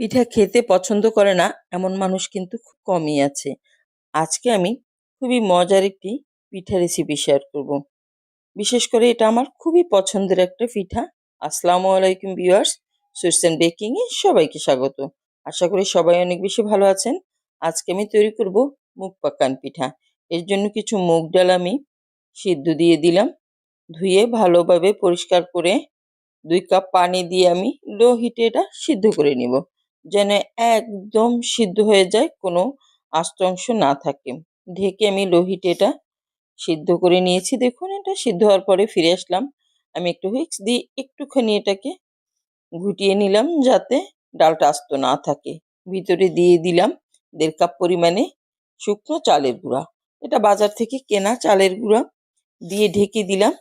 পিঠা খেতে পছন্দ করে না, এমন মানুষ কিন্তু খুব কমই আছে। আজকে আমি খুবই মজার একটি পিঠা রেসিপি শেয়ার করব। বিশেষ করে এটা আমার খুবই পছন্দের একটা পিঠা। আসসালামু আলাইকুম ভিউয়ার্স সুইটস বেকিং এ সবাইকে স্বাগত। আশা করি সবাই অনেক বেশি ভালো আছেন। আজকে আমি তৈরি করব মুগ পাকান পিঠা। এর জন্য কিছু মুগ ডাল আমি সিদ্ধ দিয়ে দিলাম। ধুয়ে ভালোভাবে পরিষ্কার করে দুই কাপ পানি দিয়ে আমি লো হিটে এটা সিদ্ধ করে নিব। যেন একদম সিদ্ধ হয়ে যায়, কোনো আস্ত অংশ না থাকে। ঢেকে আমি লো হিটে এটা সিদ্ধ করে নিয়েছি। দেখুন, এটা সিদ্ধ হওয়ার পরে ফিরে আসলাম। আমি একটু হুইক্স দিয়ে একটুখানি এটাকে ঘুটিয়ে নিলাম যাতে ডালটা আস্ত না থাকে। ভিতরে দিয়ে দিলাম দেড় কাপ পরিমাণে শুকনো চালের গুঁড়া। এটা বাজার থেকে কেনা চালের গুঁড়া। দিয়ে ঢেকে দিলাম।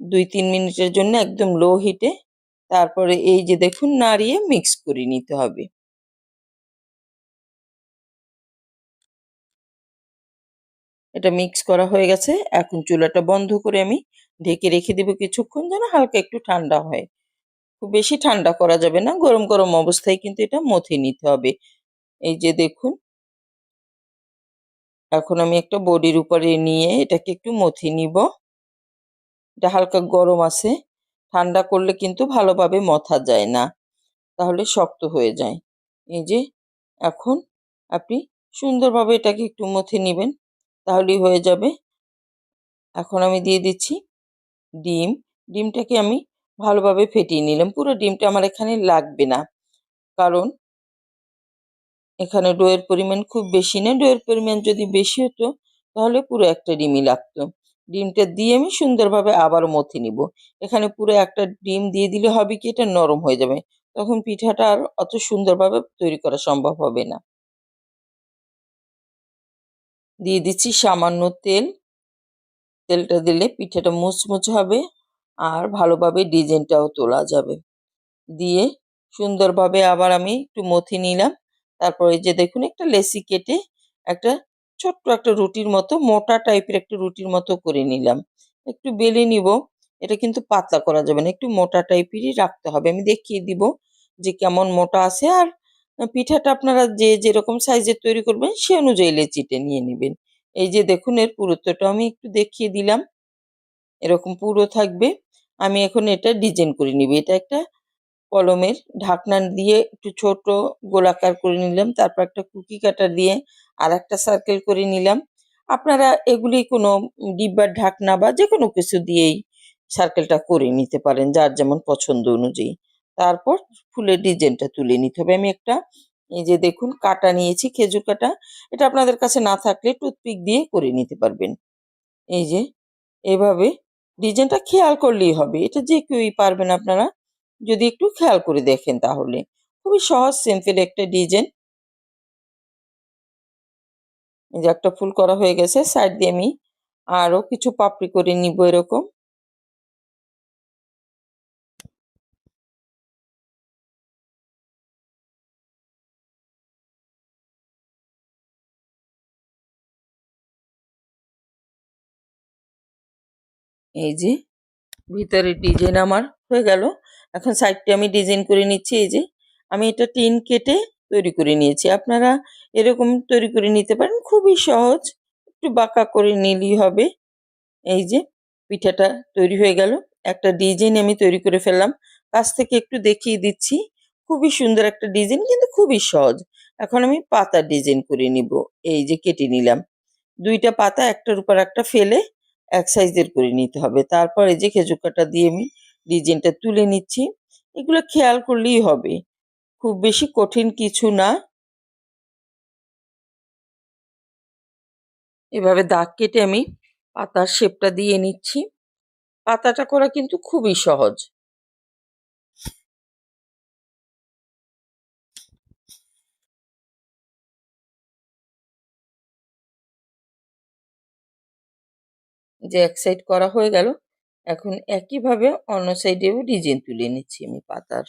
দুই তিন মিনিটের জন্য একদম লো হিটে তারপরে এই যে দেখুন, নাড়িয়ে মিক্স করে নিতে হবে। এটা মিক্স করা হয়ে গেছে। এখন চুলাটা বন্ধ করে আমি ঢেকে রেখে দেবো কিছুক্ষণ যেন হালকা একটু ঠান্ডা হয়। খুব বেশি ঠান্ডা করা যাবে না, গরম গরম অবস্থায় কিন্তু এটা মথে নিতে হবে। এই যে দেখুন। এখন আমি একটা বডির উপরে নিয়ে এটাকে একটু মথে নিব। এটা হালকা গরম আছে। ঠান্ডা করলে কিন্তু ভালোভাবে মথা যায় না। তাহলে শক্ত হয়ে যায়। এই যে, এখন আপনি সুন্দরভাবে এটাকে একটু মথে নেবেন, তাহলেই হয়ে যাবে। এখন আমি দিয়ে দিচ্ছি ডিম। ডিমটাকে আমি ভালোভাবে ফেটিয়ে নিলাম। পুরো ডিমটা আমার এখানে লাগবে না। কারণ এখানে ডোয়ের পরিমাণ খুব বেশি না। ডোয়ের পরিমাণ যদি বেশি হতো, তাহলে পুরো একটা ডিমই লাগতো। ডিমটা দিয়ে আমি সুন্দরভাবে আবার মথে নিব। এখানে পুরো একটা ডিম দিয়ে দিলে হবে কি, এটা নরম হয়ে যাবে। তখন পিঠাটা আর অত সুন্দরভাবে তৈরি করা সম্ভব হবে না। দিয়ে দিচ্ছি সামান্য তেল। তেলটা দিলে পিঠাটা মুচমুচে হবে আর ভালোভাবে ডিজাইনটাও তোলা যাবে। দিয়ে সুন্দরভাবে আবার আমি একটু মথি নিলাম। তারপরে যে দেখুন, একটা লেসি কেটে একটা ছোট্ট একটা রুটির মতো, মোটা টাইপের একটা রুটির মতো করে নিলাম। একটু বেলে নিব, এটা কিন্তু পাতলা করা যাবে না, একটু মোটা টাইপেরই রাখতে হবে। আমি দেখিয়ে দিব যে কেমন মোটা আছে, আর পিঠাটা আপনারা যে যেরকম সাইজের তৈরি করবেন, সে অনুযায়ী লেচিটে নিয়ে নেবেন। এই যে দেখুন, এর পুরুত্বটা আমি একটু দেখিয়ে দিলাম। এরকম পুরো থাকবে। আমি এখন এটা ডিজাইন করে নিব। এটা একটা কলমের ঢাকনা দিয়ে একটু ছোট গোলাকার করে নিলাম, তারপর একটা কুকি কাটার দিয়ে আর একটা সার্কেল করে নিলাম। আপনারা এগুলি কোনো ডিব্বার ঢাকনা বা যে কোনো কিছু দিয়েই সার্কেলটা করে নিতে পারেন, যার যেমন পছন্দ অনুযায়ী। তারপর ফুলের ডিজাইনটা তুলে নিতে হবে। আমি একটা এই যে দেখুন কাটা নিয়েছি, খেজুর কাটা। এটা আপনাদের কাছে না থাকলে টুথপিক দিয়ে করে নিতে পারবেন। এই যে এভাবে ডিজাইনটা খেয়াল করলেই হবে। এটা যে কেউই পারবেন আপনারা যদি একটু খেয়াল করে দেখেন তাহলে। খুবই সহজ সিম্পল একটা ডিজাইন। এই যে একটা ফুল করা হয়ে গেছে সাইড দিয়ে আমি আরও কিছু পাপড়ি করে নিব এরকম। এই যে ভিতরে ডিজাইন আমার হয়ে গেল। এখন সাইডটি আমি ডিজাইন করে নিচ্ছি, এই যে। আমি এটা টিন কেটে তৈরি করে নিয়েছি। আপনারা এরকম তৈরি করে নিতে পারেন। খুবই সহজ। একটু বাঁকা করে নিলেই হবে। এই যে, পিঠাটা তৈরি হয়ে গেল। একটা ডিজাইন আমি তৈরি করে ফেললাম। কাছ থেকে একটু দেখিয়ে দিচ্ছি। খুবই সুন্দর একটা ডিজাইন কিন্তু খুবই সহজ। এখন আমি পাতার ডিজাইন করে নিব। এই যে, কেটে নিলাম। দুইটা পাতা, একটার উপর একটা ফেলে এক সাইজের করে নিতে হবে। তারপর এই যে, খেজুর কাটা দিয়ে আমি ডিজাইনটা তুলে নিচ্ছি। এগুলো খেয়াল করলেই হবে। খুব বেশি কঠিন কিছু না। এভাবে দাগ কেটে আমি পাতার শেপটা দিয়ে নিচ্ছি। পাতাটা করা কিন্তু খুবই সহজ। যে এক সাইড করা হয়ে গেল। এখন একইভাবে অন্য সাইডেও ডিজাইন তুলে নিচ্ছি আমি পাতার।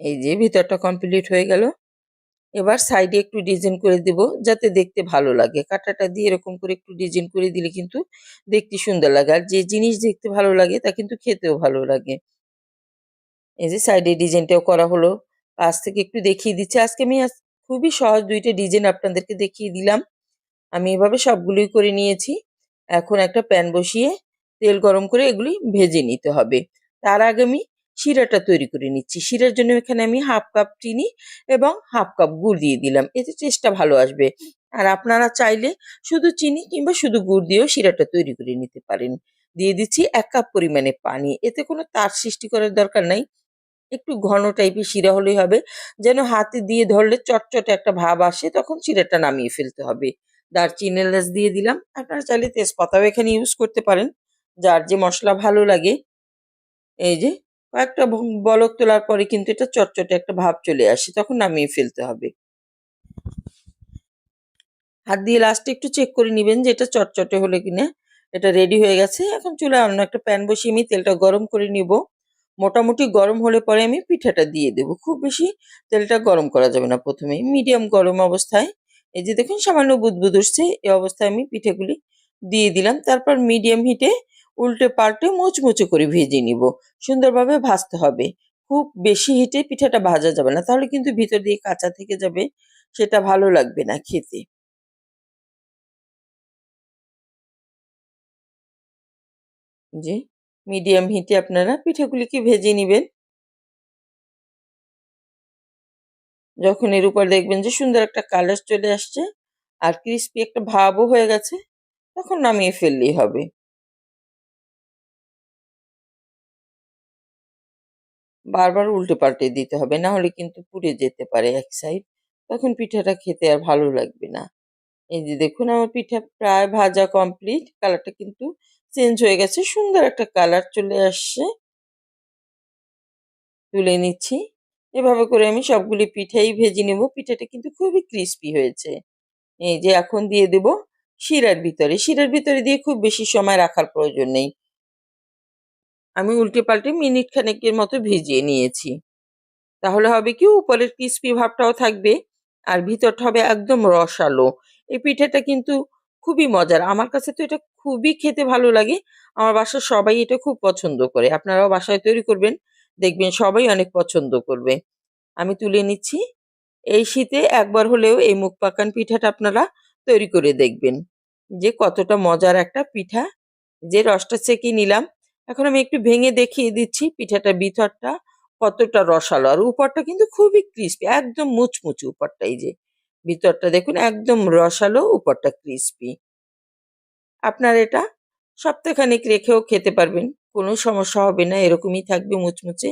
এই যে ভিতরটা কমপ্লিট হয়ে গেল। এবার সাইডে একটু ডিজাইন করে দেব যাতে দেখতে ভালো লাগে। কাঁটাটা দিয়ে এরকম করে একটু ডিজাইন করে দিলে কিন্তু দেখতে সুন্দর লাগে। আর যে জিনিস দেখতে ভালো লাগে তা কিন্তু খেতেও ভালো লাগে। এই যে সাইডে ডিজাইনটাও করা হলো। কাছ থেকে একটু দেখিয়ে দিচ্ছি। আজকে আমি খুবই সহজ দুইটা ডিজাইন আপনাদেরকে দেখিয়ে দিলাম। আমি এভাবে সবগুলোই করে নিয়েছি। এখন একটা প্যান বসিয়ে তেল গরম করে এগুলি ভেজে নিতে হবে। তার আগে আমি শিরাটা তৈরি করে নিচ্ছি। শিরার জন্য এখানে আমি হাফ কাপ চিনি এবং হাফ কাপ গুড় দিয়ে দিলাম। এতে টেস্টটা ভালো আসবে। আর আপনারা চাইলে শুধু চিনি কিংবা শুধু গুড় দিয়েও শিরাটা তৈরি করে নিতে পারেন। দিয়ে দিচ্ছি এক কাপ পরিমাণে পানি। এতে কোনো তার সৃষ্টি করার দরকার নাই। একটু ঘন টাইপের শিরা হলেই হবে। যেন হাতে দিয়ে ধরলে চটচটে একটা ভাব আসে, তখন শিরাটা নামিয়ে ফেলতে হবে। দারচিনি এলাচ দিয়ে দিলাম। আপনারা চাইলে তেজপাতাও এখানে ইউজ করতে পারেন। যার যে মশলা ভালো লাগে। এই যে, কয়েকটা বলক তোলার পরে কিন্তু এটা চটচটে একটা ভাব চলে আসে, তখন নামিয়ে ফেলতে হবে। হাত দিয়ে লাস্টে একটু চেক করে নিবেন যে এটা চটচটে হলে কিনা। এটা রেডি হয়ে গেছে। এখন চুলায় অন্য একটা প্যান বসিয়ে আমি তেলটা গরম করে নিব। মোটামুটি গরম হলে পরে আমি পিঠাটা দিয়ে দেবো। খুব বেশি তেলটা গরম করা যাবে না প্রথমেই মিডিয়াম গরম অবস্থায়। এই যে দেখুন, সামান্য বুদবুদ উঠছে। এই অবস্থায় আমি পিঠেগুলি দিয়ে দিলাম। তারপর মিডিয়াম হিটে উল্টে পাল্টে মুচমুচে করে ভেজে নিব। সুন্দরভাবে ভাজতে হবে। খুব বেশি হিটে পিঠাটা ভাজা যাবে না। তাহলে কিন্তু ভিতর দিয়ে কাঁচা থেকে যাবে। সেটা ভালো লাগবে না খেতে। যে মিডিয়াম হিটে আপনারা পিঠেগুলিকে ভেজে নেবেন। যখন এর উপর দেখবেন যে সুন্দর একটা কালার চলে আসছে আর ক্রিস্পি একটা ভাবও হয়ে গেছে, তখন নামিয়ে ফেললেই হবে। বারবার উল্টে পাল্টে দিতে হবে, না হলে কিন্তু পুড়ে যেতে পারে এক সাইড তখন পিঠাটা খেতে আর ভালো লাগবে না। এই যে দেখুন, আমার পিঠা প্রায় ভাজা কমপ্লিট কালারটা কিন্তু চেঞ্জ হয়ে গেছে। সুন্দর একটা কালার চলে আসছে। তুলে নিচ্ছি। এভাবে করে আমি সবগুলি পিঠাই ভেজে নেব। পিঠাটা কিন্তু খুবই ক্রিস্পি হয়েছে। এই যে এখন দিয়ে দেব শিরার ভিতরে। শিরার ভিতরে দিয়ে খুব বেশি সময় রাখার প্রয়োজন নেই। আমি উল্টে পাল্টে মিনিট খানেকের মতো ভিজিয়ে নিয়েছি। তাহলে হবে কি, উপরের ক্রিস্পি ভাবটাও থাকবে আর ভিতরটা হবে একদম রসালো। এই পিঠাটা কিন্তু খুবই মজার। আমার কাছে তো এটা খুবই খেতে ভালো লাগে। আমার বাসার সবাই এটা খুব পছন্দ করে। আপনারাও বাসায় তৈরি করবেন, দেখবেন সবাই অনেক পছন্দ করবে। আমি তুলে নিচ্ছি। এই শীতে একবার হলেও এই মুখ পাকান পিঠাটা আপনারা তৈরি করে দেখবেন। যে কতটা মজার একটা পিঠা। যে রসটা চেকে নিলাম, এখন আমি একটু ভেঙে দেখিয়ে দিচ্ছি পিঠাটা ভিতরটা কতটা রসালো। আর উপরটা কিন্তু খুবই ক্রিস্পি একদম মুচমুচে উপরটা এই যে। ভিতরটা দেখুন, একদম রসালো, উপরটা ক্রিস্পি আপনার এটা সপ্তাহখানেক রেখেও খেতে পারবেন। কোনো সমস্যা হবে না, এরকমই থাকবে মুচমুচে।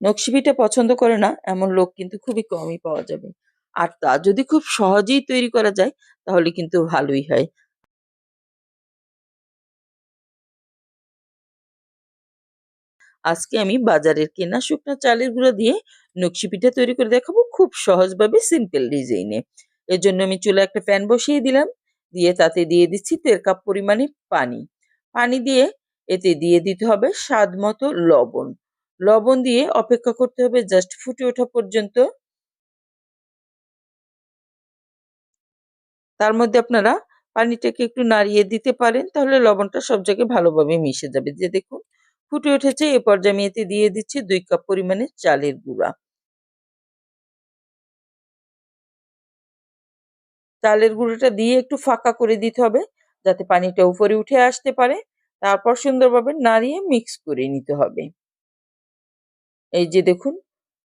নকশি পছন্দ করে না, এমন লোক কিন্তু খুবই কমই পাওয়া যাবে। আর তা যদি খুব সহজেই তৈরি করা যায়, তাহলে কিন্তু ভালোই হয়। আজকে আমি বাজারের কেনা শুকনো চালের গুঁড়ো দিয়ে নকশি পিঠা তৈরি করে দেখাবো খুব সহজভাবে সিম্পল ডিজাইনে এর জন্য আমি চুলা একটা প্যান বসিয়ে দিলাম, দিয়ে তাতে দিয়ে দিচ্ছি দেড় কাপ পরিমাণে পানি। পানি দিয়ে এতে দিয়ে দিতে হবে স্বাদ মতো লবণ। লবণ দিয়ে অপেক্ষা করতে হবে জাস্ট ফুটে ওঠা পর্যন্ত। তার মধ্যে আপনারা পানিটাকে একটু নাড়িয়ে দিতে পারেন, তাহলে লবণটা সব জায়গায় ভালোভাবে মিশে যাবে। যে দেখুন ফুটে উঠেছে। এ পর্যায়ে আমি এতে দিয়ে দিচ্ছি দুই কাপ পরিমাণে চালের গুঁড়া। চালের গুঁড়োটা দিয়ে একটু ফাঁকা করে দিতে হবে যাতে পানিটা উপরে উঠে আসতে পারে। তারপর সুন্দরভাবে নাড়িয়ে মিক্স করে নিতে হবে। এই যে দেখুন,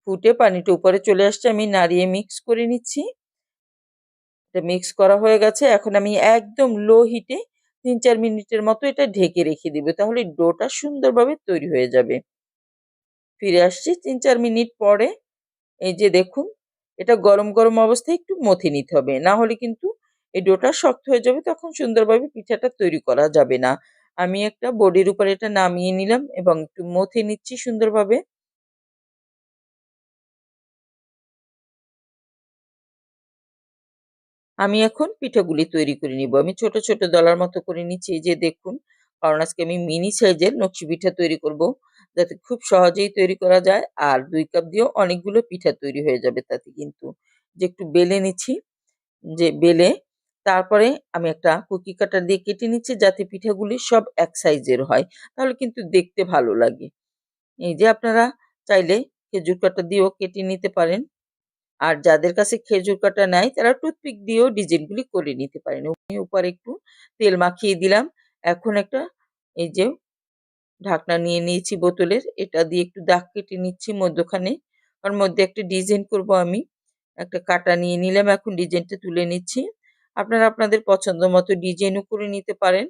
ফুটে পানিটা উপরে চলে আসছে। আমি নাড়িয়ে মিক্স করে নিচ্ছি। এটা মিক্স করা হয়ে গেছে। এখন আমি একদম লো হিটে তিন চার মিনিটের মতো এটা ঢেকে রেখে দিব, তাহলে ডোটা সুন্দরভাবে তৈরি হয়ে যাবে। ফিরে আসছি তিন চার মিনিট পরে, এই যে দেখুন, এটা গরম গরম অবস্থায় একটু মথে নিতে হবে, না হলে কিন্তু এই ডোটা শক্ত হয়ে যাবে, তখন সুন্দরভাবে পিঠাটা তৈরি করা যাবে না। আমি একটা বডির উপর এটা নামিয়ে নিলাম এবং একটু মথে নিচ্ছি সুন্দরভাবে। আমি এখন পিঠাগুলি তৈরি করে নিব। আমি ছোট ছোট দলার মতো করে নিচ্ছি। যে দেখুন, কারণ আজকে আমি মিনি সাইজের নকশি পিঠা তৈরি করব। যাতে খুব সহজেই তৈরি করা যায় আর দুই কাপ দিয়েও অনেকগুলো পিঠা তৈরি হয়ে যাবে তাতে কিন্তু। যে একটু বেলে নিচ্ছি, যে বেলে তারপরে আমি একটা কুকি কাটার দিয়ে কেটে নিচ্ছি যাতে পিঠাগুলি সব এক সাইজের হয়। তাহলে কিন্তু দেখতে ভালো লাগে। এই যে আপনারা চাইলে খেজুর কাটা দিয়েও কেটে নিতে পারেন। আর যাদের কাছে খেজুর কাটা নাই, তারা টুথপিক দিয়েও ডিজাইনগুলি করে নিতে পারেন। উপরে একটু তেল মাখিয়ে দিলাম। এখন একটা এই যে ঢাকনা নিয়ে নিয়েছি বোতলের, এটা দিয়ে একটু দাগ কেটে নিচ্ছি মধ্যখানে। ওর মধ্যে একটা ডিজাইন করব আমি। একটা কাটা নিয়ে নিলাম, এখন ডিজাইনটা তুলে নিচ্ছি। আপনারা আপনাদের পছন্দ মতো ডিজাইনও করে নিতে পারেন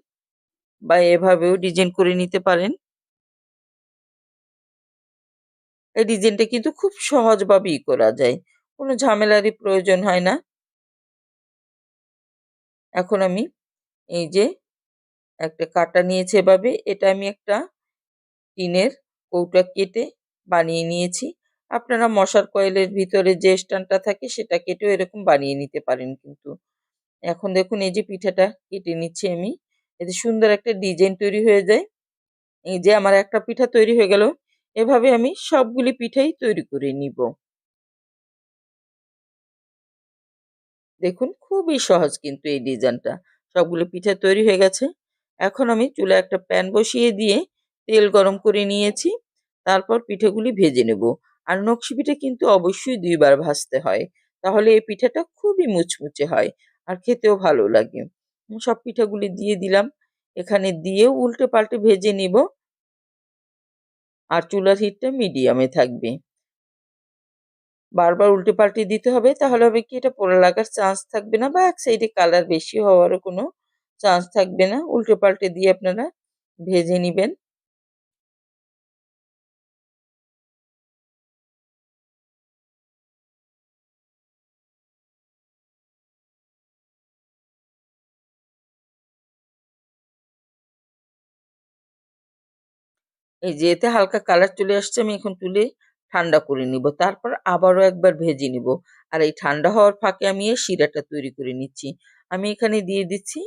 বা এভাবেও ডিজাইন করে নিতে পারেন। এই ডিজাইনটা কিন্তু খুব সহজভাবেই করা যায়। কোনো ঝামেলারই প্রয়োজন হয় না। এখন আমি এই যে একটা কাটা নিয়েছে এভাবে, এটা আমি একটা টিনের কৌটা কেটে বানিয়ে নিয়েছি। আপনারা মশার কয়েলের ভিতরে যে স্ট্যান্ডটা থাকে সেটা কেটেও এরকম বানিয়ে নিতে পারেন কিন্তু। এখন দেখুন এই যে পিঠাটা কেটে নিচ্ছি আমি। এতে সুন্দর একটা ডিজাইন তৈরি হয়ে যায়। এই যে আমার একটা পিঠা তৈরি হয়ে গেল। এভাবে আমি সবগুলি পিঠাই তৈরি করে নিব। দেখুন, খুবই সহজ কিন্তু এই ডিজাইনটা। সবগুলো পিঠা তৈরি হয়ে গেছে। এখন আমি চুলা একটা প্যান বসিয়ে দিয়ে তেল গরম করে নিয়েছি। তারপর পিঠেগুলি ভেজে নেব। আর নকশি পিঠে কিন্তু অবশ্যই দুইবার ভাজতে হয়। তাহলে এই পিঠাটা খুবই মুচমুচে হয় আর খেতেও ভালো লাগে। সব পিঠাগুলি দিয়ে দিলাম। এখানে দিয়ে উল্টে পাল্টে ভেজে নিব। আর চুলার হিটটা মিডিয়ামে থাকবে। বারবার উল্টে পাল্টে দিতে হবে, তাহলে হবে কি এটা পোড়া লাগার চান্স থাকবে না বা এক সাইডে কালার বেশি হওয়ারও কোনো চান্স থাকবে না। উল্টে পাল্টে দিয়ে আপনারা ভেজে নেবেন। এই যে এতে হালকা কালার চলে আসছে, আমি এখন তুলে ঠান্ডা করে নিব। তারপর আবারও একবার ভেজে নিব। আর এই ঠান্ডা হওয়ার ফাঁকে আমি এই শিরাটা তৈরি করে নিচ্ছি। আমি এখানে দিয়ে দিচ্ছি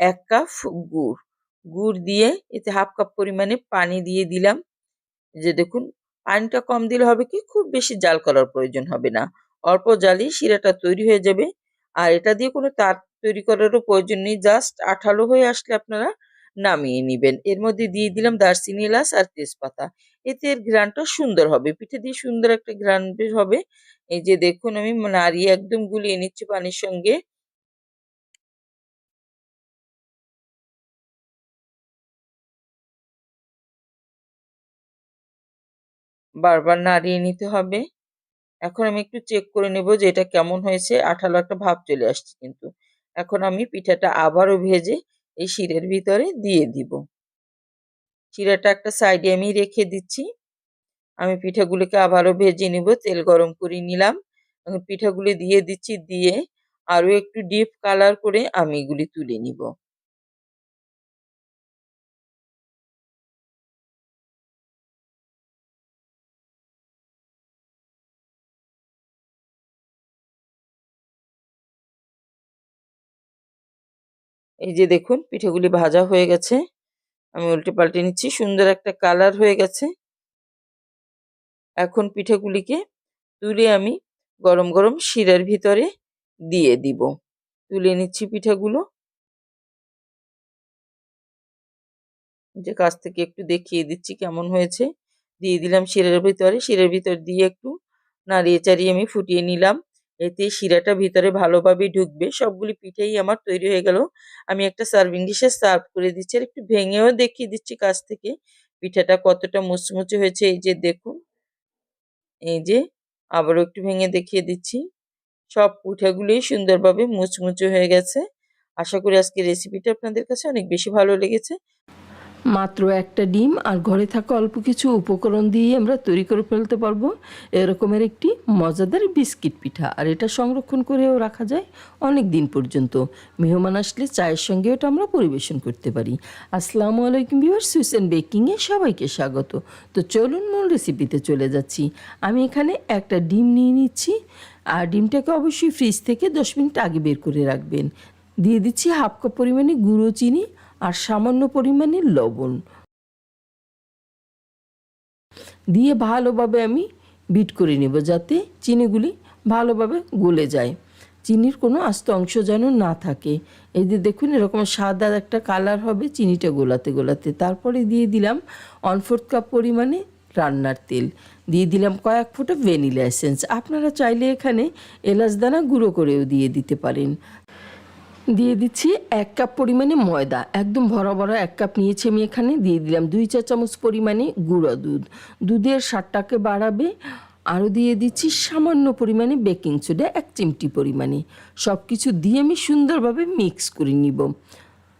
এক কাপ গুড়। গুড় দিয়ে এতে হাফ কাপ পরিমাণে পানি দিয়ে দিলাম। যে দেখুন, পানিটা কম দিলে হবে কি, খুব বেশি জাল করার প্রয়োজন হবে না। অল্প জালই শিরাটা তৈরি হয়ে যাবে। আর এটা দিয়ে কোনো তার তৈরি করারও প্রয়োজন নেই। জাস্ট আঠালো হয়ে আসলে আপনারা নামিয়ে নেবেন। এর মধ্যে দিয়ে দিলাম দারচিনি এলাচ আর তেজপাতা। এতে এর ঘ্রাণটা সুন্দর হবে। পিঠে দিয়ে সুন্দর একটা ঘ্রাণ বের হবে। এই যে দেখুন, আমি নাড়িয়ে একদম গুলিয়ে নিচ্ছি পানির সঙ্গে। বারবার নাড়িয়ে নিতে হবে। এখন আমি একটু চেক করে নেব যে এটা কেমন হয়েছে। আঠালো একটা ভাব চলে আসছে কিন্তু। এখন আমি পিঠাটা আবারও ভেজে এই শিরের ভিতরে দিয়ে দিব। শিরাটা একটা সাইডে আমি রেখে দিচ্ছি। আমি পিঠাগুলিকে আবারও ভেজে নিব, তেল গরম করে নিলাম। পিঠাগুলি দিয়ে দিচ্ছি, দিয়ে আরও একটু ডিপ কালার করে আমি এগুলি তুলে নিব। এই যে দেখুন, পিঠেগুলি ভাজা হয়ে গেছে। আমি উল্টে পাল্টে নিচ্ছি। সুন্দর একটা কালার হয়ে গেছে। এখন পিঠেগুলিকে তুলে আমি গরম গরম শিরার ভিতরে দিয়ে দিব। তুলে নিচ্ছি পিঠাগুলো। যে কাছ থেকে একটু দেখিয়ে দিচ্ছি কেমন হয়েছে। দিয়ে দিলাম শিরার ভিতরে। শিরার ভিতর দিয়ে একটু নাড়িয়ে চাড়িয়ে আমি ফুটিয়ে নিলাম। এতে শিরাটা ভিতরে ভালোভাবে ঢুকবে। সবগুলি পিঠেই আমার তৈরি হয়ে গেল। আমি একটা সার্ভিং ডিশে সার্ভ করে দিচ্ছি। আর একটু ভেঙেও দেখিয়ে দিচ্ছি কাছ থেকে। পিঠাটা কতটা মুচমুচে হয়েছে। এই যে দেখুন। এই যে আবারও একটু ভেঙে দেখিয়ে দিচ্ছি। সব পিঠাগুলোই সুন্দরভাবে মুচমুচে হয়ে গেছে। আশা করি আজকে রেসিপিটা আপনাদের কাছে অনেক বেশি ভালো লেগেছে। মাত্র একটা ডিম আর ঘরে থাকা অল্প কিছু উপকরণ দিয়ে আমরা তৈরি করে ফেলতে পারব। এরকমের একটি মজাদার বিস্কিট পিঠা। আর এটা সংরক্ষণ করেও রাখা যায় অনেক দিন পর্যন্ত। মেহমান আসলে চায়ের সঙ্গে ওটা আমরা পরিবেশন করতে পারি। আসসালামু আলাইকুম বিওয়ার সুইস অ্যান্ড বেকিংয়ে সবাইকে স্বাগত। তো চলুন মূল রেসিপিতে চলে যাচ্ছি। আমি এখানে একটা ডিম নিয়ে নিচ্ছি। আর ডিমটাকে অবশ্যই ফ্রিজ থেকে দশ মিনিট আগে বের করে রাখবেন। দিয়ে দিচ্ছি হাফ কাপ পরিমাণে গুঁড়ো চিনি আর সামান্য পরিমাণে লবণ। দিয়ে ভালোভাবে আমি বিট করে নেব যাতে চিনিগুলি ভালোভাবে গলে যায়। চিনির কোনো আস্ত অংশ যেন না থাকে। এই যে দেখুন, এরকম সাদা একটা কালার হবে চিনিটা গোলাতে গোলাতে। তারপরে দিয়ে দিলাম ওয়ান ফোর্থ কাপ পরিমাণে রান্নার তেল। দিয়ে দিলাম কয়েক ফোঁটা ভ্যানিলা এসেন্স। আপনারা চাইলে এখানে এলাচ দানা গুঁড়ো করেও দিয়ে দিতে পারেন। দিয়ে দিচ্ছি এক কাপ পরিমাণে ময়দা। একদম ভরা ভরা এক কাপ নিয়েছি আমি এখানে, দিয়ে দিলাম দুই চা চামচ পরিমাণে গুঁড়ো দুধ। দুধের স্বাদটাকে বাড়াবে, আরও দিয়ে দিচ্ছি সামান্য পরিমাণে বেকিং সোডা, এক চিমটি পরিমাণে। সব কিছু দিয়ে আমি সুন্দরভাবে মিক্স করে নিব।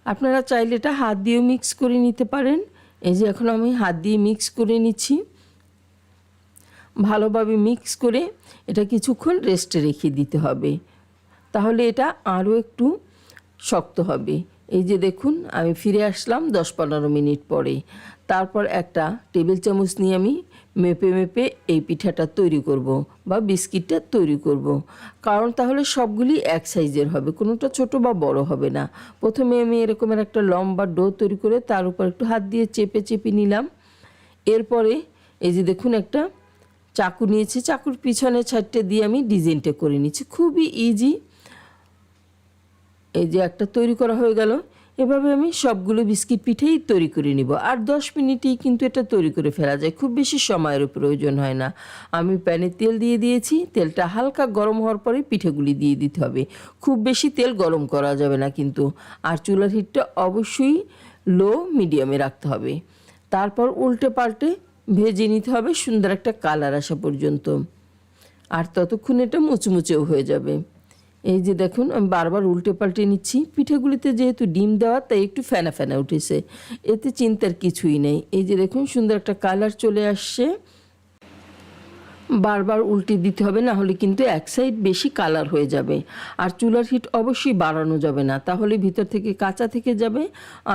আপনারা চাইলে এটা হাত দিয়েও মিক্স করে নিতে পারেন। এই যে এখন আমি হাত দিয়ে মিক্স করে নিচ্ছি। ভালোভাবে মিক্স করে এটা কিছুক্ষণ রেস্টে রেখে দিতে হবে। তাহলে এটা আরও একটু শক্ত হবে। এই যে দেখুন, আমি ফিরে আসলাম দশ পনেরো মিনিট পরে তারপর একটা টেবিল চামচ নিয়ে আমি মেপে মেপে এই পিঠাটা তৈরি করব বা বিস্কিটটা তৈরি করব। কারণ তাহলে সবগুলি এক সাইজের হবে, কোনোটা ছোট বা বড় হবে না। প্রথমে আমি এরকমের একটা লম্বা ডো তৈরি করে তার উপর একটু হাত দিয়ে চেপে চেপে নিলাম। এরপরে এই যে দেখুন, একটা চাকু নিয়েছি। চাকুর পিছনে ছাড়টে দিয়ে আমি ডিজাইনটা করে নিচ্ছি। খুবই ইজি এই যে একটা তৈরি করা হয়ে গেল, এভাবে আমি সবগুলো বিস্কিট পিঠেই তৈরি করে নিব। আর দশ মিনিটেই কিন্তু এটা তৈরি করে ফেলা যায়, খুব বেশি সময়ের প্রয়োজন হয় না। আমি প্যানে তেল দিয়ে দিয়েছি, তেলটা হালকা গরম হওয়ার পরে পিঠেগুলি দিয়ে দিতে হবে। খুব বেশি তেল গরম করা যাবে না কিন্তু, আর চুলার হিটটা অবশ্যই লো মিডিয়ামে রাখতে হবে। তারপর উল্টে পাল্টে ভেজে নিতে হবে, সুন্দর একটা কালার আসা পর্যন্ত। আর ততক্ষণ এটা মুচমুচেও হয়ে যাবে। এই যে দেখুন, আমি বারবার উল্টে পাল্টে নিচ্ছি। পিঠেগুলিতে যেহেতু ডিম দেওয়া, তাই একটু ফেনা ফেনা উঠেছে। এতে চিন্তার কিছুই নেই। এই যে দেখুন, সুন্দর একটা কালার চলে আসছে। বারবার উল্টে দিতে হবে, না হলে কিন্তু এক সাইড বেশি কালার হয়ে যাবে। আর চুলার হিট অবশ্যই বাড়ানো যাবে না, তাহলে ভিতর থেকে কাঁচা থেকে যাবে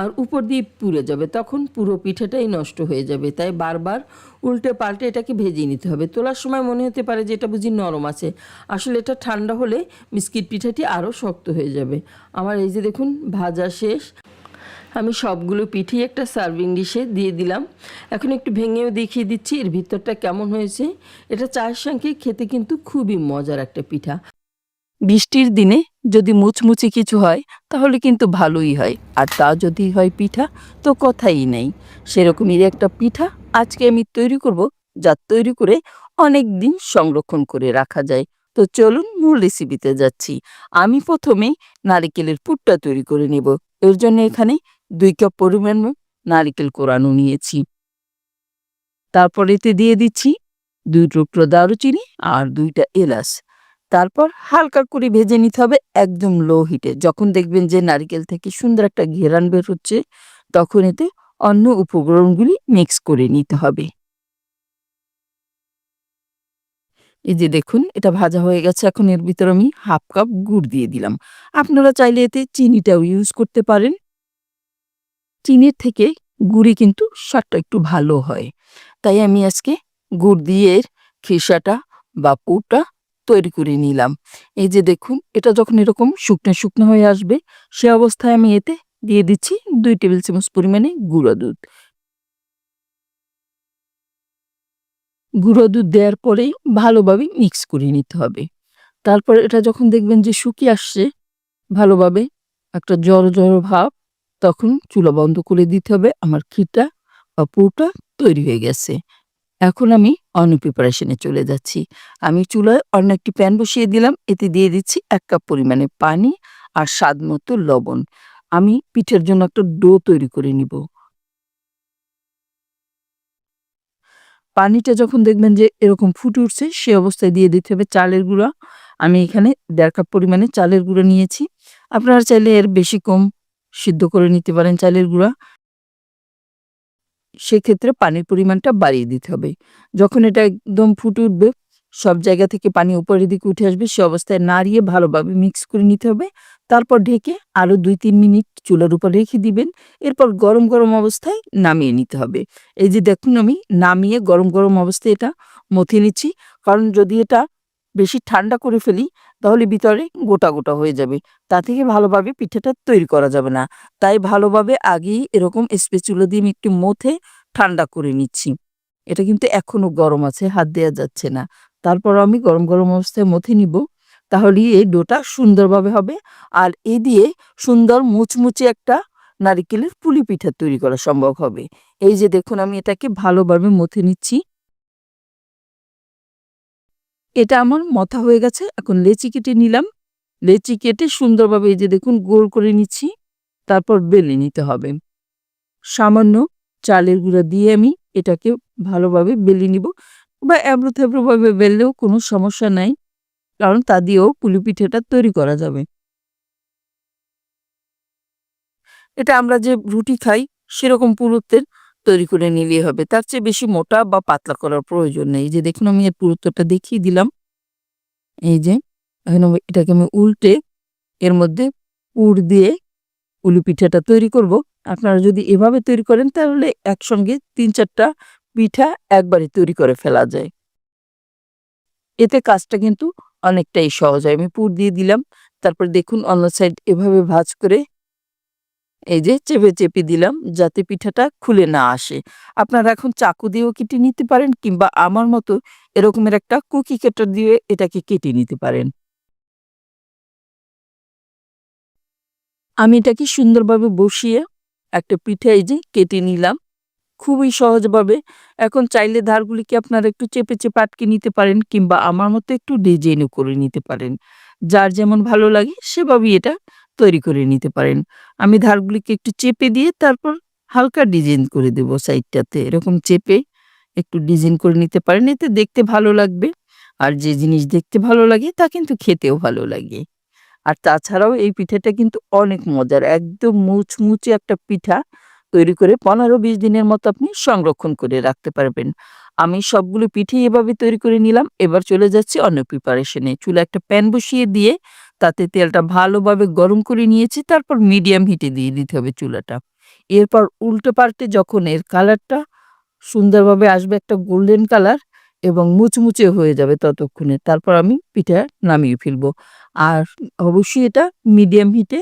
আর উপর দিয়ে পুড়ে যাবে, তখন পুরো পিঠাটাই নষ্ট হয়ে যাবে। তাই বারবার উল্টে পাল্টে এটাকে ভেজে নিতে হবে। তোলার সময় মনে হতে পারে যে এটা বুঝি নরম আছে, আসলে এটা ঠান্ডা হলে বিস্কিট পিঠাটি আরও শক্ত হয়ে যাবে। আমার এই যে দেখুন, ভাজা শেষ। আমি সবগুলো পিঠি একটা সার্ভিং ডিশে দিয়ে দিলাম। এখন একটু ভেঙেও দেখিয়ে দিচ্ছি, এর ভিতরটা কেমন হয়েছে। এটা চায়ের সঙ্গে খেতে কিন্তু খুবই মজার একটা পিঠা। বৃষ্টির দিনে যদি মুচমুচে কিছু হয়, তাহলে কিন্তু ভালোই হয়। আর তা যদি হয় পিঠা, তো কথাই নেই। সেরকমই একটা পিঠা আজকে আমি তৈরি করব, যা তৈরি করে অনেক দিন সংরক্ষণ করে রাখা যায়। তো চলুন মূল রেসিপিতে যাচ্ছি। আমি প্রথমেই নারিকেলের পুরটা তৈরি করে নেব। এর জন্য এখানে দুই কাপ পরিমাণ নারিকেল কোরানো নিয়েছি। তারপর এতে দিয়ে দিচ্ছি দুই টুকরো দারুচিনি আর দুইটা এলাচ। তারপর হালকা করে ভেজে নিতে হবে একদম লো হিটে। যখন দেখবেন যে নারিকেল থেকে সুন্দর একটা ঘেরান বের হচ্ছে, তখন এতে অন্য উপকরণগুলি মিক্স করে নিতে হবে। এই যে দেখুন, এটা ভাজা হয়ে গেছে। এখন এর ভিতর আমি হাফ কাপ গুড় দিয়ে দিলাম। আপনারা চাইলে এতে চিনিটাও ইউজ করতে পারেন। চিনির থেকে গুড়ি কিন্তু স্বাদটা একটু ভালো হয়। তাই আমি আজকে গুড় দিয়ে খিসাটা বা পুরটা তৈরি করে নিলাম। এই যে দেখুন, এটা যখন এরকম শুকনো শুকনো হয়ে আসবে, সে অবস্থায় আমি এতে দিয়ে দিচ্ছি দুই টেবিল চামচ পরিমাণে গুঁড়ো দুধ। গুঁড়ো দুধ দেওয়ার পরেই ভালোভাবে মিক্স করে নিতে হবে। তারপর এটা যখন দেখবেন যে শুকিয়ে আসছে, ভালোভাবে একটা জড়ো জড়ো ভাব তখন চুলা বন্ধ করে দিতে হবে। আমার ক্ষীরটা বা পুরটা তৈরি হয়ে গেছে। এখন আমি অন্য প্রিপারেশনে চলে যাচ্ছি। আমি চুলায় অন্য একটি প্যান বসিয়ে দিলাম। এতে দিয়ে দিচ্ছি এক কাপ পরিমাণে পানি আর স্বাদ মতো লবণ। আমি পিঠের জন্য একটা ডো তৈরি করে নিব। পানিটা যখন দেখবেন যে এরকম ফুটে উঠছে, সে অবস্থায় দিয়ে দিতে হবে চালের গুঁড়া। আমি এখানে দেড় কাপ পরিমাণে চালের গুঁড়া নিয়েছি। আপনারা চাইলে এর বেশি কম সিদ্ধ করে নিতে পারেন চালের গুঁড়া। সেক্ষেত্রে পানির পরিমাণটা বাড়িয়ে দিতে হবে। যখন এটা একদম ফুটে উঠবে, সব জায়গা থেকে পানি উপরের দিকে উঠে আসবে, সে অবস্থায় নাড়িয়ে ভালোভাবে মিক্স করে নিতে হবে। তারপর ঢেকে আরও দুই তিন মিনিট চুলার উপর রেখে দিবেন। এরপর গরম গরম অবস্থায় নামিয়ে নিতে হবে। এই যে দেখুন আমি নামিয়ে গরম গরম অবস্থায় এটা মথে নিচ্ছি। কারণ যদি এটা বেশি ঠান্ডা করে ফেলি, তাহলে ভিতরে গোটা গোটা হয়ে যাবে। তা থেকে ভালোভাবে পিঠাটা তৈরি করা যাবে না। তাই ভালোভাবে আগেই এরকম স্পেচুলা দিয়ে আমি একটু মথে ঠান্ডা করে নিচ্ছি। এটা কিন্তু এখনও গরম আছে, হাত দেওয়া যাচ্ছে না। তারপর আমি গরম গরম অবস্থায় মথে নিব। তাহলে এই ডোটা সুন্দরভাবে হবে। আর এ দিয়ে সুন্দর মুচমুচে একটা নারিকেলের পুলি পিঠা তৈরি করা সম্ভব হবে। এই যে দেখুন, আমি এটাকে ভালোভাবে মথে নিচ্ছি। এটা আমার মথা হয়ে গেছে, এখন লেচি কেটে নিলাম। লেচি কেটে সুন্দরভাবে এই যে দেখুন গোল করে নিচ্ছি, তারপর বেলে নিতে হবে। সামান্য চালের গুঁড়া দিয়ে আমি এটাকে ভালোভাবে বেলে নিব বা এবড়ো থেবড়োভাবে বেললেও কোনো সমস্যা নাই, কারণ তা দিয়েও পুলি পিঠেটা তৈরি করা যাবে। এটা আমরা যে রুটি খাই, সেরকম পুরুত্বের তৈরি করে নিলেই হবে। তার চেয়ে বেশি মোটা বা পাতলা করার প্রয়োজন নেই। যে দেখুন, আমি এর পুরুত্বটা দেখিয়ে দিলাম। এই যে, এখন এটাকে আমি উল্টে এর মধ্যে পুর দিয়ে উলু পিঠাটা তৈরি করব। আপনারা যদি এভাবে তৈরি করেন, তাহলে একসঙ্গে তিন চারটা পিঠা একবারে তৈরি করে ফেলা যায়। এতে কাজটা কিন্তু অনেকটাই সহজ হয়। আমি পুর দিয়ে দিলাম। তারপর দেখুন, অন্য সাইড এভাবে ভাঁজ করে এই যে চেপে চেপে দিলাম যাতে পিঠাটা খুলে না আসে। আপনারা এখন চাকু দিয়েও কেটে নিতে পারেন কিংবা আমার মতো এরকমের একটা কুকি কাটার দিয়ে এটাকে কেটে নিতে পারেন। আমি এটাকে সুন্দরভাবে বসিয়ে একটা পিঠা এই যে কেটে নিলাম। খুবই সহজভাবে। এখন চাইলে ধারগুলিকে আপনারা একটু চেপে চেপে আটকে নিতে পারেন কিংবা আমার মতো একটু ডিজাইনও করে নিতে পারেন। যার যেমন ভালো লাগে সেভাবেই এটা তৈরি করে নিতে পারেন। আমি ধারগুলিকে একটু চেপে দিয়ে তারপর হালকা ডিজাইন করে দেব সাইডটাতে। এরকম চেপে একটু ডিজাইন করে নিতে পারেন। এতে দেখতে ভালো লাগবে। আর যে জিনিস দেখতে ভালো লাগে, তা কিন্তু খেতেও ভালো লাগে। আর তাছাড়াও এই পিঠাটা কিন্তু অনেক মজার। একদম মুচমুচে একটা পিঠা তৈরি করে পনেরো বিশ দিনের মতো আপনি সংরক্ষণ করে রাখতে পারবেন। আমি সবগুলো পিঠে এভাবে তৈরি করে নিলাম। এবার চলে যাচ্ছি অন্য প্রিপারেশনে চুলা একটা প্যান বসিয়ে দিয়ে তাতে তেলটা ভালোভাবে গরম করে নিয়েছি, তারপর মিডিয়াম হিটে দিয়ে দিতে হবে চুলাটা। এরপর উল্টো পাল্টে যখন এর কালারটা সুন্দরভাবে আসবে একটা গোল্ডেন কালার এবং মুচমুচে হয়ে যাবে ততক্ষণে, তারপর আমি পিঠা নামিয়ে ফেলব। আর অবশ্যই এটা মিডিয়াম হিটে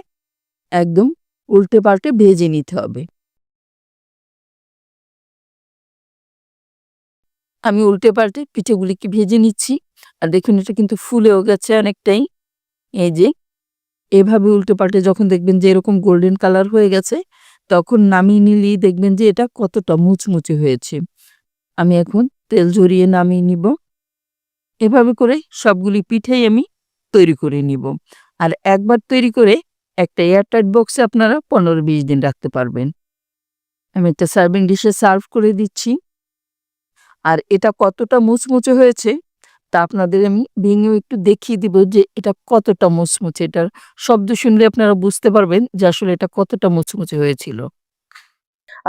একদম উল্টে পাল্টে ভেজে নিতে হবে। আমি উল্টে পাল্টে পিঠেগুলিকে ভেজে নিচ্ছি। আর দেখুন এটা কিন্তু ফুলেও গেছে অনেকটাই। এই যে, এভাবে উল্টে পাল্টে যখন দেখবেন যে এরকম গোল্ডেন কালার হয়ে গেছে, তখন নামিয়ে নিলেই দেখবেন যে এটা কতটা মুচমুচে হয়েছে। আমি এখন তেল ঝরিয়ে নামিয়ে নিব। এভাবে করে সবগুলি পিঠেই আমি তৈরি করে নিব। আর একবার তৈরি করে একটা এয়ারটাইট বক্সে আপনারা পনেরো বিশ দিন রাখতে পারবেন। আমি একটা সার্ভিং ডিশে সার্ভ করে দিচ্ছি। আর এটা কতটা মুচমুচে হয়েছে তা আপনাদের আমি ভেঙেও একটু দেখিয়ে দিব যে এটা কতটা মুচমুচে। এটার শব্দ শুনলে আপনারা বুঝতে পারবেন যে আসলে এটা কতটা মুচমুচে হয়েছিল।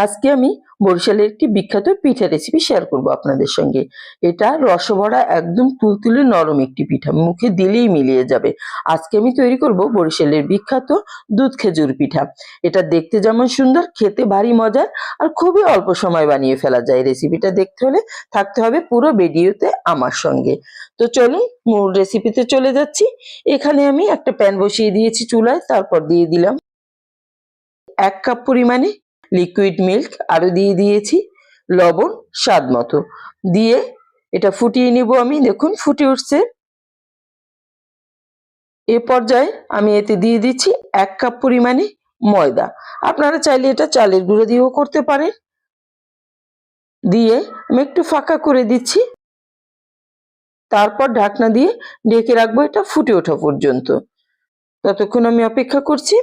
আজকে আমি বরিশালের একটি বিখ্যাত পিঠা রেসিপি শেয়ার করব আপনাদের সঙ্গে। এটা রসভরা একদম তুলতুলে নরম একটি পিঠা, মুখে দিলেই মিলিয়ে যাবে। আজকে আমি তৈরি করব বরিশালের বিখ্যাত দুধ খেজুর পিঠা। এটা দেখতে যেমন সুন্দর, খেতে ভারী মজার আর খুবই অল্প সময় বানিয়ে ফেলা যায়। রেসিপিটা দেখতে হলে থাকতে হবে পুরো ভিডিওতে আমার সঙ্গে। তো চলুন, মূল রেসিপিতে চলে যাচ্ছি। এখানে আমি একটা প্যান বসিয়ে দিয়েছি চুলায়, তারপর দিয়ে দিলাম এক কাপ পরিমাণে লিকুইড মিল্ক আরও দিয়ে দিয়েছি, লবণ, স্বাদ মতো। দিয়ে এটা ফুটিয়ে নিব আমি, দেখুন ফুটে উঠছে। এ পর্যায়ে আমি এতে দিয়ে দিচ্ছি এক কাপ পরিমাণে ময়দা। আপনারা চাইলে এটা চালের গুঁড়ো দিয়েও করতে পারেন। দিয়ে আমি একটু ফাঁকা করে দিচ্ছি। তারপর ঢাকনা দিয়ে ঢেকে রাখব এটা ফুটে ওঠা পর্যন্ত। ততক্ষণ আমি অপেক্ষা করছি,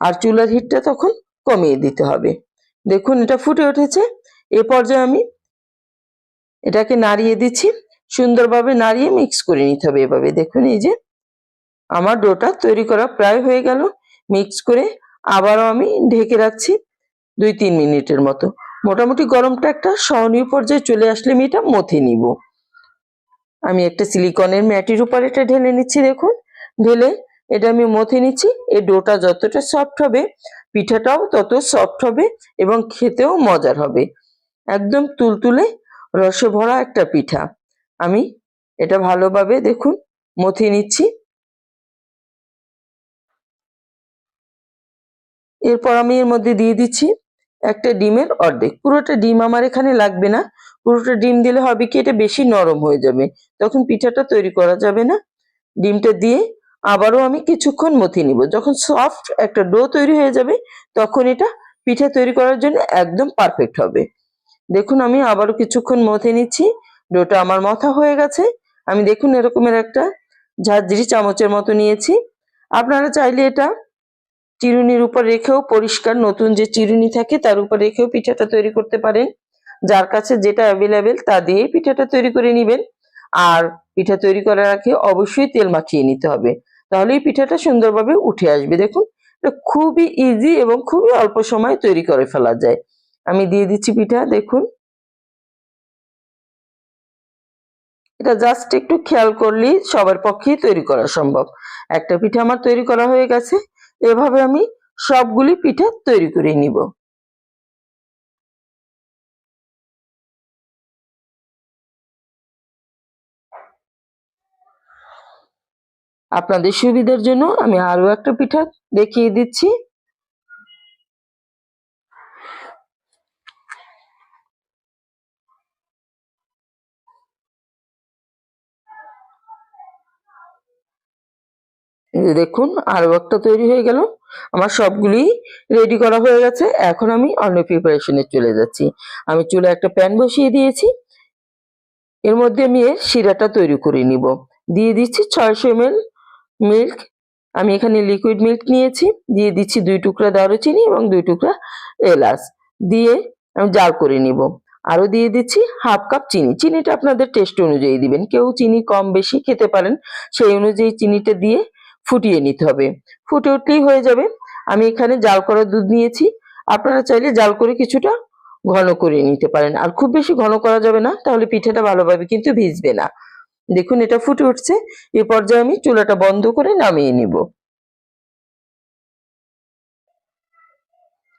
আর চুলার হিটটা তখন কমিয়ে দিতে হবে। দেখুন, এটা ফুটে উঠেছে। এ পর্যায়ে আমি এটাকে নাড়িয়ে দিচ্ছি। সুন্দরভাবে নাড়িয়ে মিক্স করে নিতে হবে এভাবে। দেখুন, এই যে আমার ডোটা তৈরি করা প্রায় হয়ে গেল। মিক্স করে আবারও আমি ঢেকে রাখছি দুই তিন মিনিটের মতো। মোটামুটি গরমটা একটা সহনীয় পর্যায়ে চলে আসলে আমি এটা মথে নিব। আমি একটা সিলিকনের ম্যাটির উপর এটা ঢেলে নিচ্ছি, দেখুন। ঢেলে এটা আমি মথে নিচ্ছি। এই ডোটা যতটা সফট হবে, পিঠাটাও তত সফট হবে এবং খেতেও মজার হবে। একদম তুলতুলে রসে ভরা একটা পিঠা। আমি এটা ভালোভাবে দেখুন, মথে নিচ্ছি। এরপর আমি এর মধ্যে দিয়ে দিচ্ছি একটা ডিমের অর্ধেক। পুরোটা ডিম আমার এখানে লাগবে না। পুরোটা ডিম দিলে হবে কি, এটা বেশি নরম হয়ে যাবে। তখন পিঠাটা তৈরি করা যাবে না। ডিমটা দিয়ে আবারও আমি কিছুক্ষণ মথে নিব। যখন সফট একটা ডো তৈরি হয়ে যাবে, তখন এটা পিঠা তৈরি করার জন্য একদম পারফেক্ট হবে। দেখুন, আমি আবারও কিছুক্ষণ মথে নিচ্ছি। ডোটা আমার মথা হয়ে গেছে। আমি দেখুন এরকমের একটা ঝাঁঝরি চামচের মতো নিয়েছি। আপনারা চাইলে এটা চিরুনির উপর রেখেও পরিষ্কার নতুন যে চিরুনি থাকে, তার উপর রেখেও পিঠাটা তৈরি করতে পারেন। যার কাছে যেটা অ্যাভেলেবেল তা দিয়ে পিঠাটা তৈরি করে নেবেন। আর পিঠা তৈরি করার আগে অবশ্যই তেল মাখিয়ে নিতে হবে। তাহলে এই পিঠাটা সুন্দরভাবে উঠে আসবে। দেখুন, এটা খুবই ইজি এবং খুবই অল্প সময় তৈরি করে ফেলা যায়। আমি দিয়ে দিচ্ছি পিঠা, দেখুন। এটা জাস্ট একটু খেয়াল করলেই সবার পক্ষেই তৈরি করা সম্ভব। একটা পিঠা আমার তৈরি করা হয়ে গেছে। এভাবে আমি সবগুলি পিঠা তৈরি করে নিব। আপনাদের সুবিধার জন্য আমি আরও একটা পিঠা দেখিয়ে দিচ্ছি। দেখুন আরও একটা তৈরি হয়ে গেল। আমার সবগুলি রেডি করা হয়ে গেছে। এখন আমি অন্য প্রিপারেশনে চলে যাচ্ছি। আমি চুলে একটা প্যান বসিয়ে দিয়েছি। এর মধ্যে আমি এর শিরাটা তৈরি করে নিব। দিয়ে দিচ্ছি ছয়শো এমএল মিল্ক। আমি এখানে লিকুইড মিল্ক নিয়েছি, দিয়ে দিচ্ছি দুই টুকরা দারুচিনি এবং দুই টুকরা এলাচ। দিয়ে আমি জাল করে নিব। আরও দিয়ে দিচ্ছি হাফ কাপ চিনি। চিনিটা আপনাদের টেস্ট অনুযায়ী দিবেন। কেউ চিনি কম বেশি খেতে পারেন, সেই অনুযায়ী চিনিটা দিয়ে ফুটিয়ে নিতে হবে। ফুটে উঠলেই হয়ে যাবে। আমি এখানে জাল করা দুধ নিয়েছি। আপনারা চাইলে জাল করে কিছুটা ঘন করে নিতে পারেন। আর খুব বেশি ঘন করা যাবে না, তাহলে পিঠাটা ভালোভাবে কিন্তু ভিজবে না। দেখুন, এটা ফুটে উঠছে। এ পর্যায়ে আমি চুলাটা বন্ধ করে নামিয়ে নিব।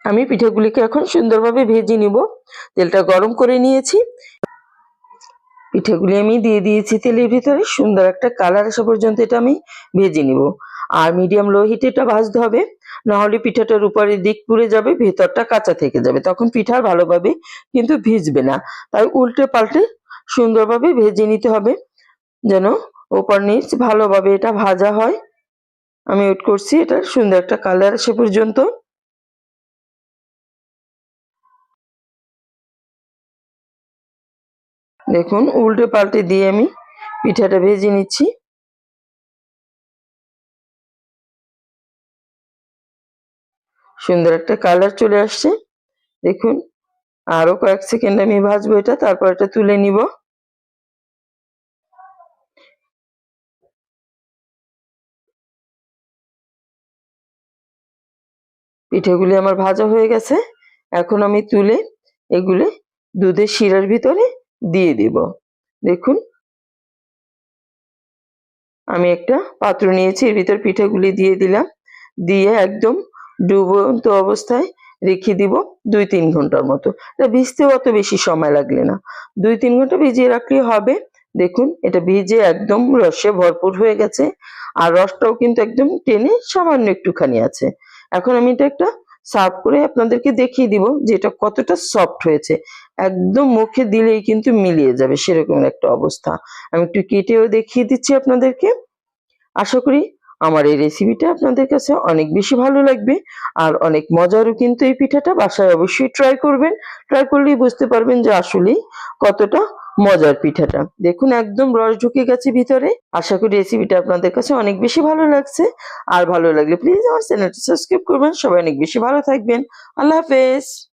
আমি পিঠাগুলিকে এখন সুন্দরভাবে ভেজে নিব। তেলটা গরম করে নিয়েছি। পিঠেগুলি আমি দিয়ে দিয়েছি তেলের ভিতরে। সুন্দর একটা কালার আসা পর্যন্ত এটা আমি ভেজে নিব। আর মিডিয়াম লো হিটে এটা ভাজতে হবে। নাহলে পিঠাটার উপরের দিক পুড়ে যাবে, ভেতরটা কাঁচা থেকে যাবে। তখন পিঠা ভালোভাবে কিন্তু ভিজবে না। তাই উল্টে পাল্টে সুন্দরভাবে ভেজে নিতে হবে। যেন ওপর নিচ ভালোভাবে এটা ভাজা হয়। আমি ওয়েট করছি এটা সুন্দর একটা কালার আসে পর্যন্ত। দেখুন, উল্টে পাল্টে দিয়ে আমি পিঠাটা ভেজে নিচ্ছি। সুন্দর একটা কালার চলে আসছে। দেখুন, আরও কয়েক সেকেন্ড আমি ভাজবো এটা, তারপর এটা তুলে নিব। পিঠেগুলি আমার ভাজা হয়ে গেছে। এখন আমি তুলে এগুলি দুধের শিরার ভিতরে দিয়ে দিব। দেখুন। আমি একটা পাত্র নিয়েছি, এর ভিতর পিঠাগুলি দিয়ে দিলাম। দিয়ে একদম ডুবন্ত অবস্থায় রেখে দিব দুই তিন ঘণ্টার মতো। এটা ভিজতেও অত বেশি সময় লাগলে না। দুই তিন ঘণ্টা ভিজিয়ে রাখলে হবে। দেখুন, এটা ভিজে একদম রসে ভরপুর হয়ে গেছে। আর রসটাও কিন্তু একদম টেনে সামান্য একটুখানি আছে। এখন আমি এটা একটা সার্ভ করে আপনাদেরকে দেখিয়ে দিব যে এটা কতটা সফট হয়েছে। একদম মুখে দিলেই কিন্তু মিলিয়ে যাবে সেরকম একটা অবস্থা। আমি একটু কেটেও দেখিয়ে দিচ্ছি আপনাদেরকে। আশা করি আমার এই রেসিপিটা আপনাদের কাছে অনেক বেশি ভালো লাগবে আর অনেক মজারও কিন্তু এই পিঠাটা। বাসায় অবশ্যই ট্রাই করবেন। ট্রাই করলেই বুঝতে পারবেন যে আসলেই কতটা মজার পিঠাটা। দেখুন, একদম রস ঢুকে গেছে ভিতরে। আশা করি রেসিপিটা আপনাদের কাছে অনেক বেশি ভালো লাগছে। আর ভালো লাগলে প্লিজ আমার চ্যানেলটি সাবস্ক্রাইব করবেন। সবাই অনেক বেশি ভালো থাকবেন। আল্লাহ হাফেজ।